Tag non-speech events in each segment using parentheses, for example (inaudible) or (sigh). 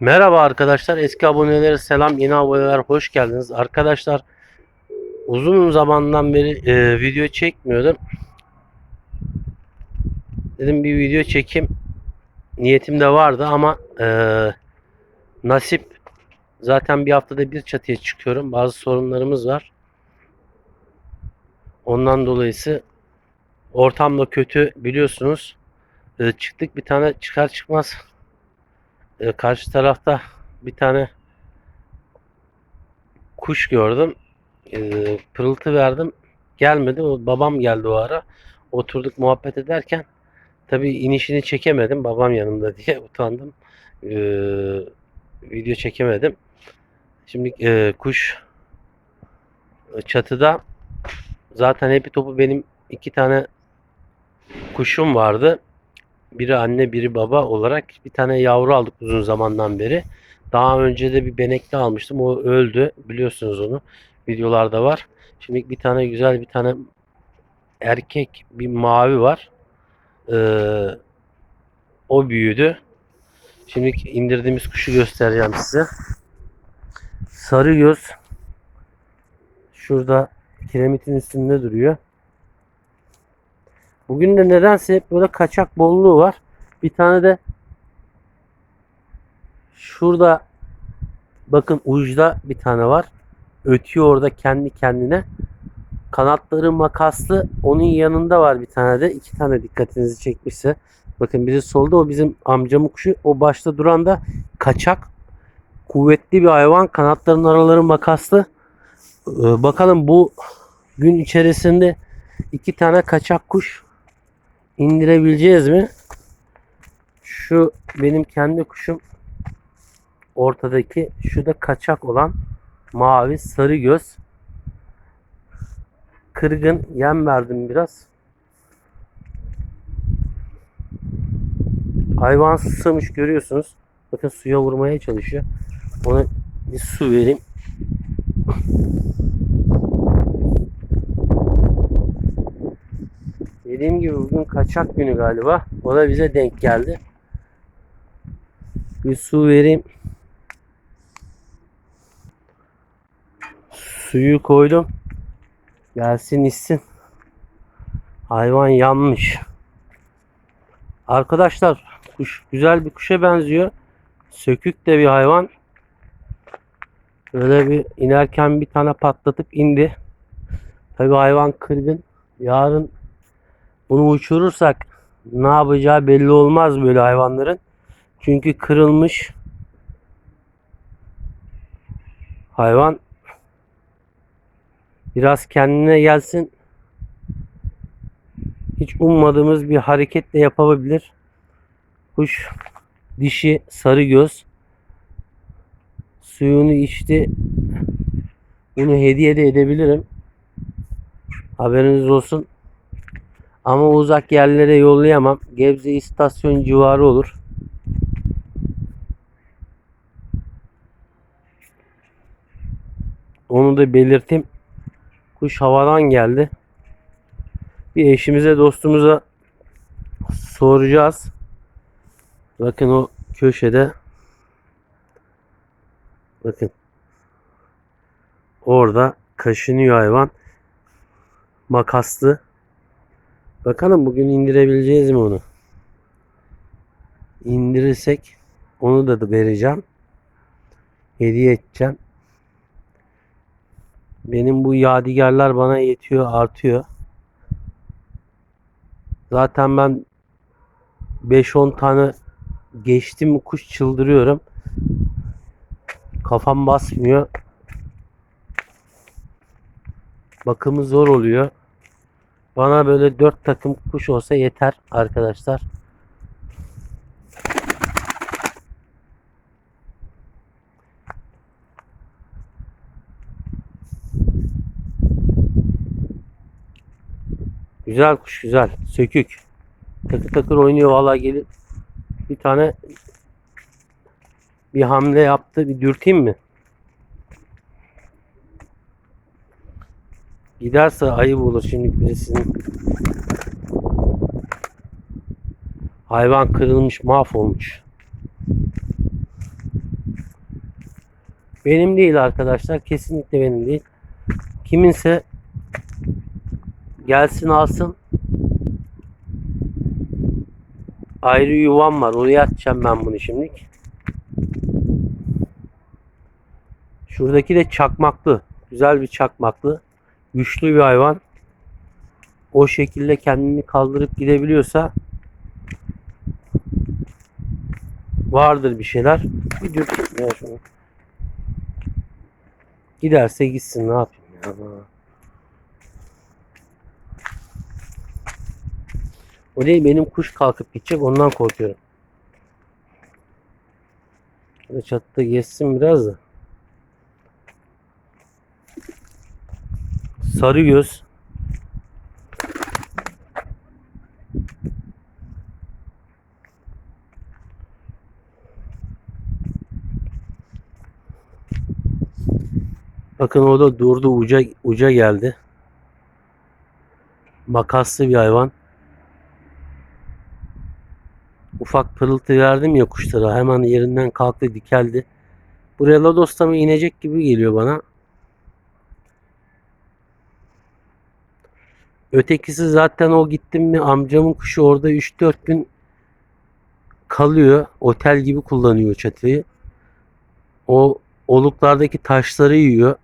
Merhaba arkadaşlar. Eski abonelere selam. Yeni aboneler hoş geldiniz. Arkadaşlar uzun zamandan beri e, video çekmiyordum. Dedim bir video çekeyim. Niyetim de vardı ama e, nasip zaten bir haftada bir çatıya çıkıyorum. Bazı sorunlarımız var. Ondan dolayısı ortam da kötü biliyorsunuz. E, çıktık bir tane çıkar çıkmaz e, karşı tarafta bir tane kuş gördüm. E, pırıltı verdim. Gelmedi. O, babam geldi o ara. Oturduk muhabbet ederken tabii inişini çekemedim. Babam yanımda (laughs) diye utandım. E, video çekemedim. Şimdi e, kuş çatıda zaten hepi topu benim iki tane kuşum vardı biri anne biri baba olarak bir tane yavru aldık uzun zamandan beri. Daha önce de bir benekli almıştım. O öldü. Biliyorsunuz onu. Videolarda var. Şimdi bir tane güzel bir tane erkek bir mavi var. Ee, o büyüdü. Şimdi indirdiğimiz kuşu göstereceğim size. Sarı göz. Şurada kiremitin üstünde duruyor. Bugün de nedense hep böyle kaçak bolluğu var. Bir tane de şurada bakın uçta bir tane var. Ötüyor orada kendi kendine. Kanatları makaslı. Onun yanında var bir tane de. iki tane dikkatinizi çekmişse. Bakın biri solda o bizim amcamın kuşu. O başta duran da kaçak. Kuvvetli bir hayvan. Kanatlarının araları makaslı. Ee, bakalım bu gün içerisinde iki tane kaçak kuş indirebileceğiz mi? Şu benim kendi kuşum ortadaki şu da kaçak olan mavi sarı göz. Kırgın yem verdim biraz. Hayvan susamış görüyorsunuz. Bakın suya vurmaya çalışıyor. Ona bir su vereyim Dediğim gibi bugün kaçak günü galiba. O da bize denk geldi. Bir su vereyim. Suyu koydum. Gelsin içsin. Hayvan yanmış. Arkadaşlar kuş güzel bir kuşa benziyor. Sökük de bir hayvan. Böyle bir inerken bir tane patlatıp indi. Tabi hayvan kırgın. Yarın bunu uçurursak ne yapacağı belli olmaz böyle hayvanların. Çünkü kırılmış hayvan biraz kendine gelsin. Hiç ummadığımız bir hareketle yapabilir. Kuş dişi sarı göz suyunu içti. Bunu hediye de edebilirim. Haberiniz olsun. Ama uzak yerlere yollayamam. Gebze istasyon civarı olur. Onu da belirteyim. Kuş havadan geldi. Bir eşimize dostumuza soracağız. Bakın o köşede bakın orada kaşınıyor hayvan. Makaslı. Bakalım bugün indirebileceğiz mi onu? İndirirsek onu da, vereceğim. Hediye edeceğim. Benim bu yadigarlar bana yetiyor, artıyor. Zaten ben 5-10 tane geçtim kuş çıldırıyorum. Kafam basmıyor. Bakımı zor oluyor. Bana böyle 4 takım kuş olsa yeter arkadaşlar. Güzel kuş güzel. Sökük. Takır takır oynuyor valla gelip bir tane bir hamle yaptı. Bir dürteyim mi? Giderse ayıp olur şimdi birisinin. Hayvan kırılmış, mahvolmuş. Benim değil arkadaşlar. Kesinlikle benim değil. Kiminse gelsin alsın. Ayrı yuvam var. Oraya atacağım ben bunu şimdilik. Şuradaki de çakmaklı. Güzel bir çakmaklı. Güçlü bir hayvan. O şekilde kendini kaldırıp gidebiliyorsa vardır bir şeyler. Bir dürteyim ya şunu. Giderse gitsin ne yapayım ya. O değil benim kuş kalkıp gidecek ondan korkuyorum. Çatıda geçsin biraz da. Sarı göz. Bakın o da durdu uca uca geldi. Makaslı bir hayvan. Ufak pırıltı verdim ya kuşlara. Hemen yerinden kalktı dikeldi. Buraya Lados'ta mı inecek gibi geliyor bana. Ötekisi zaten o gittim mi amcamın kuşu orada 3-4 gün kalıyor. Otel gibi kullanıyor çatıyı. O oluklardaki taşları yiyor.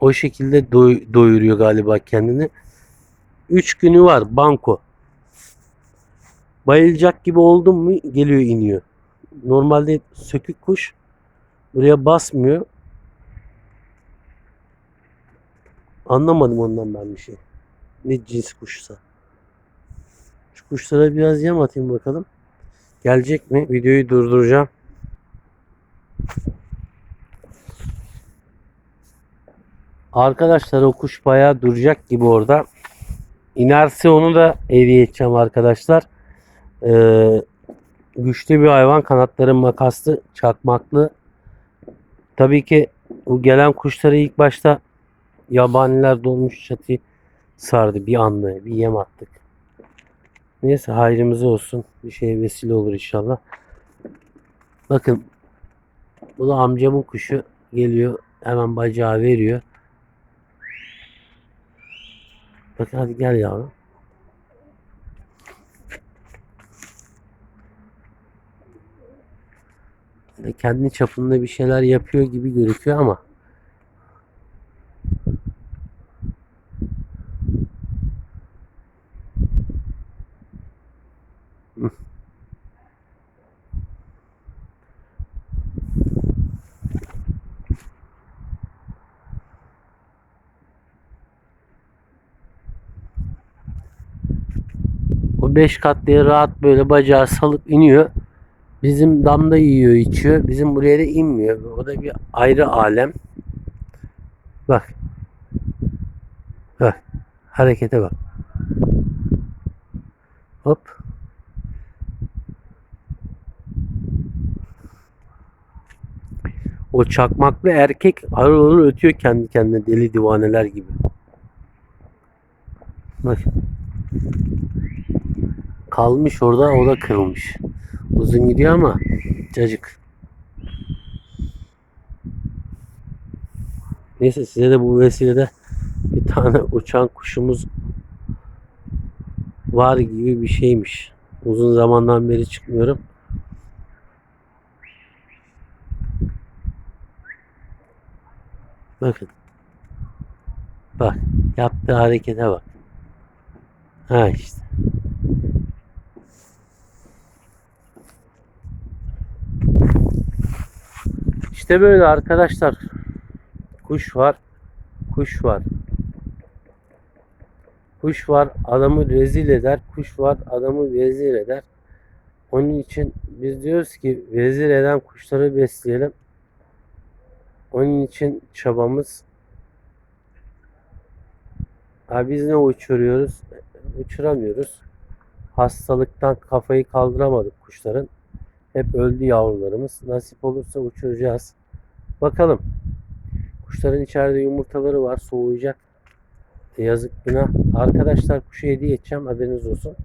O şekilde doy- doyuruyor galiba kendini. 3 günü var banko. Bayılacak gibi oldum mu geliyor iniyor. Normalde sökük kuş buraya basmıyor. Anlamadım ondan ben bir şey. Ne cins kuşsa. Şu kuşlara biraz yem atayım bakalım. Gelecek mi? Videoyu durduracağım. Arkadaşlar o kuş bayağı duracak gibi orada. İnerse onu da hediye edeceğim arkadaşlar. Ee, güçlü bir hayvan. Kanatları makaslı, çakmaklı. Tabii ki bu gelen kuşları ilk başta yabaniler dolmuş çatıyı sardı bir anlı. Bir yem attık. Neyse hayrımız olsun. Bir şeye vesile olur inşallah. Bakın bu da amcamın kuşu geliyor. Hemen bacağı veriyor. Bakın hadi gel yavrum. Böyle Kendi çapında bir şeyler yapıyor gibi gözüküyor ama o 5 katlıya rahat böyle bacağı salıp iniyor. Bizim damda yiyor içiyor. Bizim buraya da inmiyor. O da bir ayrı alem. Bak. Bak. Harekete bak. Hop. O çakmaklı erkek harıl harıl ötüyor kendi kendine deli divaneler gibi. Bak. Kalmış orada o da kırılmış. Uzun gidiyor ama cacık. Neyse size de bu vesilede bir tane uçan kuşumuz var gibi bir şeymiş. Uzun zamandan beri çıkmıyorum. Bakın. Bak. Yaptığı harekete bak. Ha işte. İşte böyle arkadaşlar. Kuş var. Kuş var. Kuş var adamı rezil eder. Kuş var adamı vezir eder. Onun için biz diyoruz ki vezir eden kuşları besleyelim. Onun için çabamız ha biz ne uçuruyoruz? Uçuramıyoruz. Hastalıktan kafayı kaldıramadık kuşların. Hep öldü yavrularımız. Nasip olursa uçuracağız. Bakalım. Kuşların içeride yumurtaları var. Soğuyacak. E, yazık günah. Arkadaşlar kuşu hediye edeceğim. Haberiniz olsun.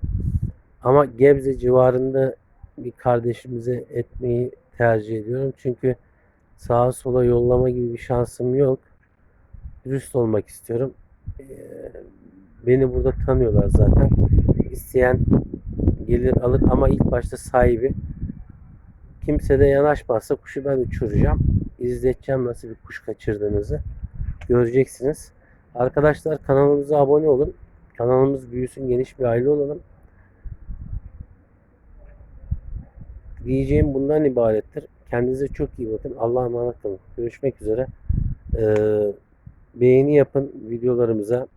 Ama Gebze civarında bir kardeşimize etmeyi tercih ediyorum. Çünkü sağa sola yollama gibi bir şansım yok. Dürüst olmak istiyorum. Ee, Beni burada tanıyorlar zaten. İsteyen gelir alır ama ilk başta sahibi. Kimse de yanaşmazsa kuşu ben uçuracağım. İzleteceğim nasıl bir kuş kaçırdığınızı. Göreceksiniz. Arkadaşlar kanalımıza abone olun. Kanalımız büyüsün, geniş bir aile olalım. Diyeceğim bundan ibarettir. Kendinize çok iyi bakın. Allah'a emanet olun. Görüşmek üzere. Ee, beğeni yapın videolarımıza.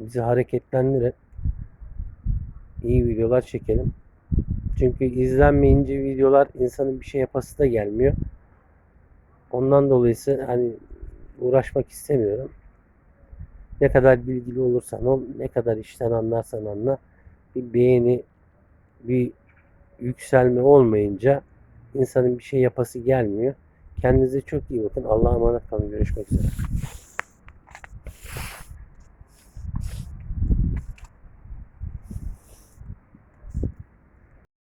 Bizi hareketlendirin. İyi videolar çekelim. Çünkü izlenmeyince videolar insanın bir şey yapası da gelmiyor. Ondan dolayısı hani uğraşmak istemiyorum. Ne kadar bilgili olursan ol, ne kadar işten anlarsan anla bir beğeni, bir yükselme olmayınca insanın bir şey yapası gelmiyor. Kendinize çok iyi bakın. Allah'a emanet kalın. Görüşmek üzere.